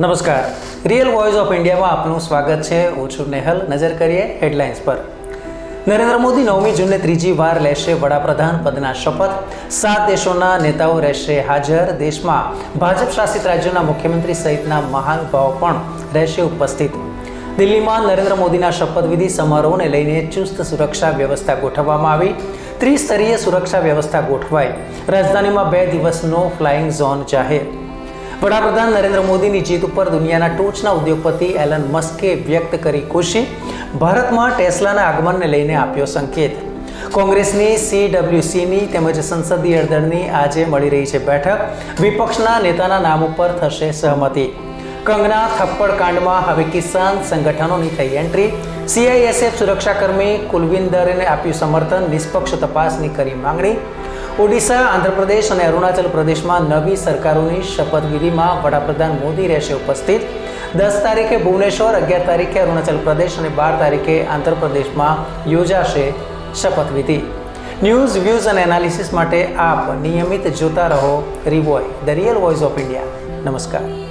નમસ્કાર. Real voice of ઇન્ડિયામાં આપનું સ્વાગત છે. હું છું નેહલ. નજર કરીએ હેડલાઇન્સ પર. નરેન્દ્ર મોદી નવમી જૂને ત્રીજી વાર લેશે વડાપ્રધાન પદના શપથ. સાત દેશોના નેતાઓ રહેશે હાજર. દેશમાં ભાજપ શાસિત રાજ્યોના મુખ્યમંત્રી સહિતના મહાનુભાવો પણ રહેશે ઉપસ્થિત. દિલ્હીમાં નરેન્દ્ર મોદીના શપથવિધિ સમારોહને લઈને ચુસ્ત સુરક્ષા વ્યવસ્થા ગોઠવવામાં આવી. ત્રિસ્તરીય સુરક્ષા વ્યવસ્થા ગોઠવાઈ. રાજધાનીમાં બે દિવસનો ફ્લાઇંગ ઝોન જાહેર. વડાપ્રધાન નરેન્દ્ર મોદીની જીત ઉપર દુનિયાના ટોચના ઉદ્યોગપતિ એલન મસ્કે વ્યક્ત કરી ખુશી. ભારતમાં ટેસ્લાના આગમનને લઈને આપ્યો સંકેત. કોંગ્રેસની સીડબ્લ્યુસીની તેમજ સંસદીય દળની આજે મળી રહી છે બેઠક. વિપક્ષના નેતાના નામ ઉપર થશે સહમતિ. કંગના થપ્પડ કાંડમાં હવે કિસાન સંગઠનોની થઈ એન્ટ્રી. સીઆઈએસએફ સુરક્ષાકર્મી કુલવિંદરને આપ્યું સમર્થન. નિષ્પક્ષ તપાસની કરી માંગણી. ઓડિશા, આંધ્રપ્રદેશ અને અરુણાચલ પ્રદેશમાં નવી સરકારોની શપથવિધિમાં વડાપ્રધાન મોદી રહેશે ઉપસ્થિત. દસ તારીખે ભુવનેશ્વર, અગિયાર તારીખે અરુણાચલ પ્રદેશ અને બાર તારીખે આંધ્રપ્રદેશમાં યોજાશે શપથવિધિ. ન્યૂઝ, વ્યૂઝ અને એનાલિસિસ માટે આપ નિયમિત જોતા રહો Revoi, the real voice of India. નમસ્કાર.